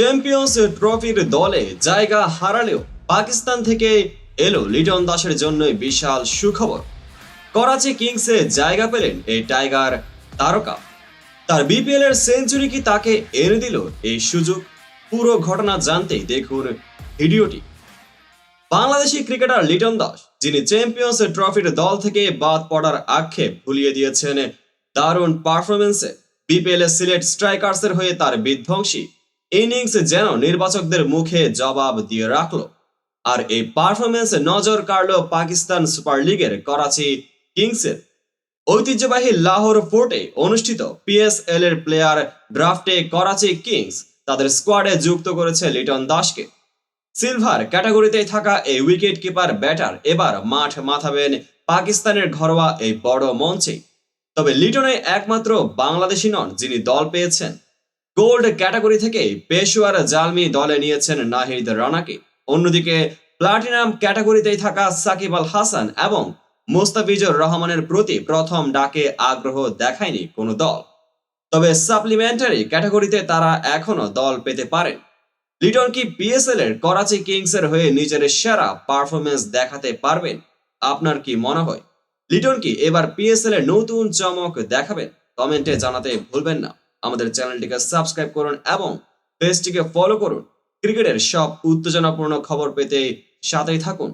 Champions ট্রফির দলে জায়গা হারালেও পাকিস্তান থেকে এলো লিটন দাসের জন্যই বিশাল সুখবর। করাচি কিংসে জায়গা পেলেন এই টাইগার তারকা। তার বিপিএল এর সেঞ্চুরি কি তাকে এনে দিল এই সুযোগ? পুরো ঘটনা জানতেই দেখুন ভিডিওটি। বাংলাদেশি ক্রিকেটার লিটন দাস, যিনি চ্যাম্পিয়ন্স ট্রফির দল থেকে বাদ পড়ার আক্ষেপ ভুলিয়ে দিয়েছেন, দারুণ পারফরমেন্সে বিপিএল সিলেট স্ট্রাইকার্সের হয়ে তার বিধ্বংসী ইনিংস যেন নির্বাচকদের মুখে জবাব দিয়ে রাখল। আর এই পারফরমেন্স নজর কাড়ল পাকিস্তান সুপার লিগের করাচি কিংসের ঐতিহ্যবাহী লাহোর ফোর্টে অনুষ্ঠিত পিএসএল এর প্লেয়ার ড্রাফটে করাচি কিংস তাদের স্কোয়াডে যুক্ত করেছে লিটন দাসকে। সিলভার ক্যাটাগরিতে থাকা এই উইকেট কিপার ব্যাটার এবার মাঠ মাথাবেন পাকিস্তানের ঘরোয়া এই বড় মঞ্চে তবে লিটনে একমাত্র বাংলাদেশি নন যিনি দল পেয়েছেন। গোল্ড ক্যাটাগরি থেকে পেশোয়ার জালমি দলে নিয়েছেন নাহিদ রানাকে। অন্যদিকে প্লাটিনাম ক্যাটাগরিতেই থাকা সাকিব আল হাসান এবং মোস্তাফিজুর রহমানের প্রতি প্রথম ডাকে আগ্রহ দেখায়নি কোনো দল। তবে সাপ্লিমেন্টারি ক্যাটাগরিতে তারা এখনও দল পেতে পারেন। লিটন কি পিএসএল এর করাচি কিংস এর হয়ে নিজের সেরা পারফরমেন্স দেখাতে পারবেন? আপনার কি মনে হয়? লিটন কি এবার পিএসএল এর নতুন চমক দেখাবেন? কমেন্টে জানাতে ভুলবেন না। আমাদের চ্যানেলটিকে সাবস্ক্রাইব করুন এবং পেজটিকে ফলো করুন। ক্রিকেটের সব উত্তেজনাপূর্ণ খবর পেতে সাথেই থাকুন।